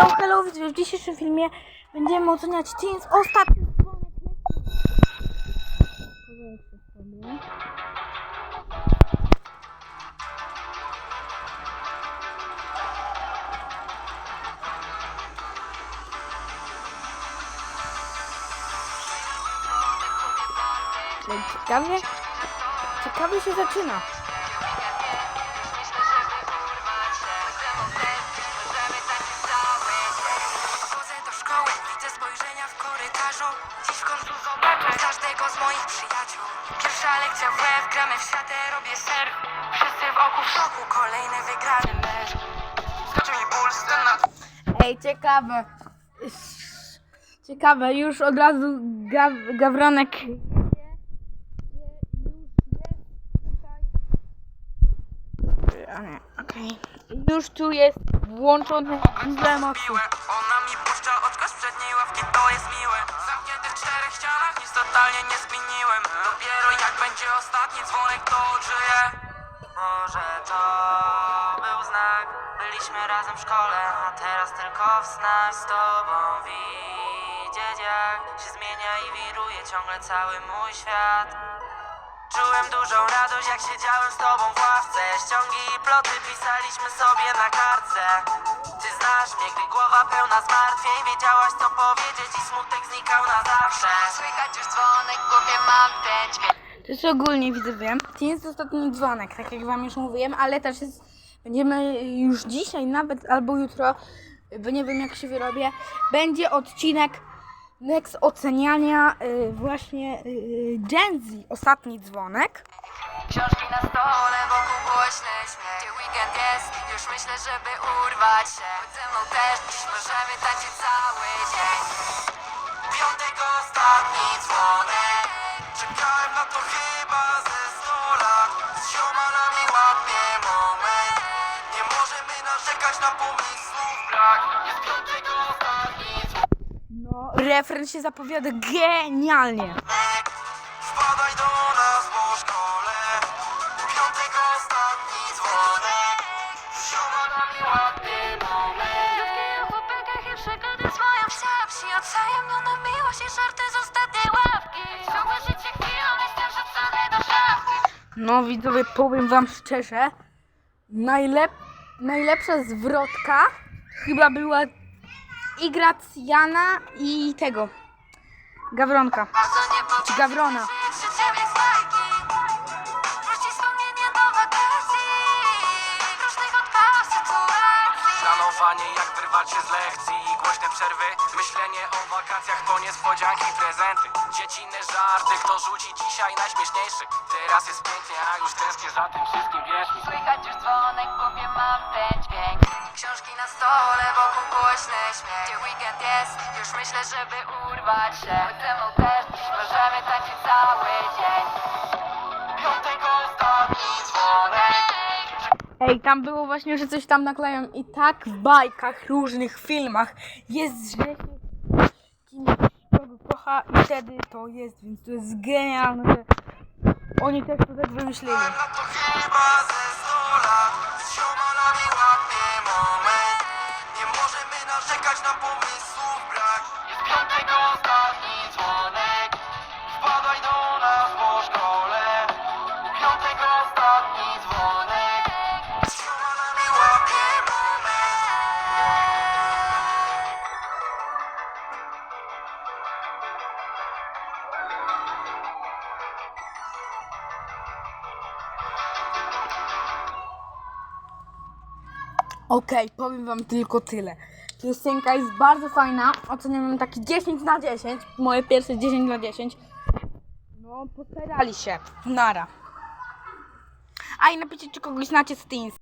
Hello, hello, w dzisiejszym filmie będziemy oceniać Teens ostatni dzwonek. Ciekawie, ciekawie się zaczyna. Spojrzenia w korytarzu Dziś w końcu zobaczę każdego z moich przyjaciół Pierwsza lekcja w łeb, gramy w siatę, robię surf Wszyscy wokół w szoku, kolejny wygrany mecz Skoczył mi puls, ten na... Ej, ciekawe. Ciekawe, już od razu gaw, Gawronek. Okej. Już tu jest włączony źle totalnie nie zmieniłem. Dopiero jak będzie ostatni dzwonek, to odżyję. Może to był znak. Byliśmy razem w szkole, a teraz tylko w snach Z tobą widzieć jak się zmienia i wiruje ciągle cały mój świat. Czułem jak siedziałem z tobą w ławce Ściągi i ploty pisaliśmy sobie na kartce Ty znasz mnie, gdy głowa pełna zmartwień Wiedziałaś co powiedzieć i smutek znikał na zawsze Słychać już dzwonek, w głowie mam ten To jest ogólnie widzowie. To jest ostatni dzwonek, tak jak wam już mówiłem, ale też jest. Będziemy już dzisiaj nawet albo jutro, bo nie wiem jak się wyrobię, będzie odcinek next oceniania y, właśnie y, Gen Z, ostatni dzwonek. Książki na stole, wokół głośny śmiech. Gdzie weekend jest, już myślę, żeby urwać się. Chodź ze mną też, dziś możemy tańczyć cały dzień. Piątek ostatni dzwonek. Czekałem na to chyba ze sto lat. Z ziomalami łapię moment. Nie możemy narzekać na pomysłów brak Jest piątek ostatni No, refren się zapowiada genialnie. Żarty z ostatniej ławki. Ciągłe życie chwilą listem rzucone do szafki. No widzowie, powiem wam szczerze, najlep najlepsza zwrotka chyba była i Gracjana i tego, Gawronka. Czy Gawrona. Planowanie jak wyrwać się z lekcji Głośne przerwy, myślenie o wakacjach Po niespodzianki, prezenty. Dziecinne żarty, kto rzuci dzisiaj najśmieszniejszy. Teraz jest pięknie, a już tęsknię za tym wszystkim, wierz mi Słychać już dzwonek, głowie mam ten dźwięk. Książki na stole, wokół głośny śmiech. Gdzie weekend jest, już myślę, żeby urwać się. Też, Ej, tam było właśnie, że coś tam nakleją i tak w bajkach, różnych filmach jest, że kimś kogo kocha i wtedy to jest, więc to jest genialne, że oni też to tak wymyślili. Nie możemy narzekać na pomysłów Okej, powiem wam tylko tyle. Piosenka jest bardzo fajna, oceniam ją taki 10 na 10, moje pierwsze 10 na 10. No, postarali się. Nara. A i napiszcie, czy kogoś znacie z Teens.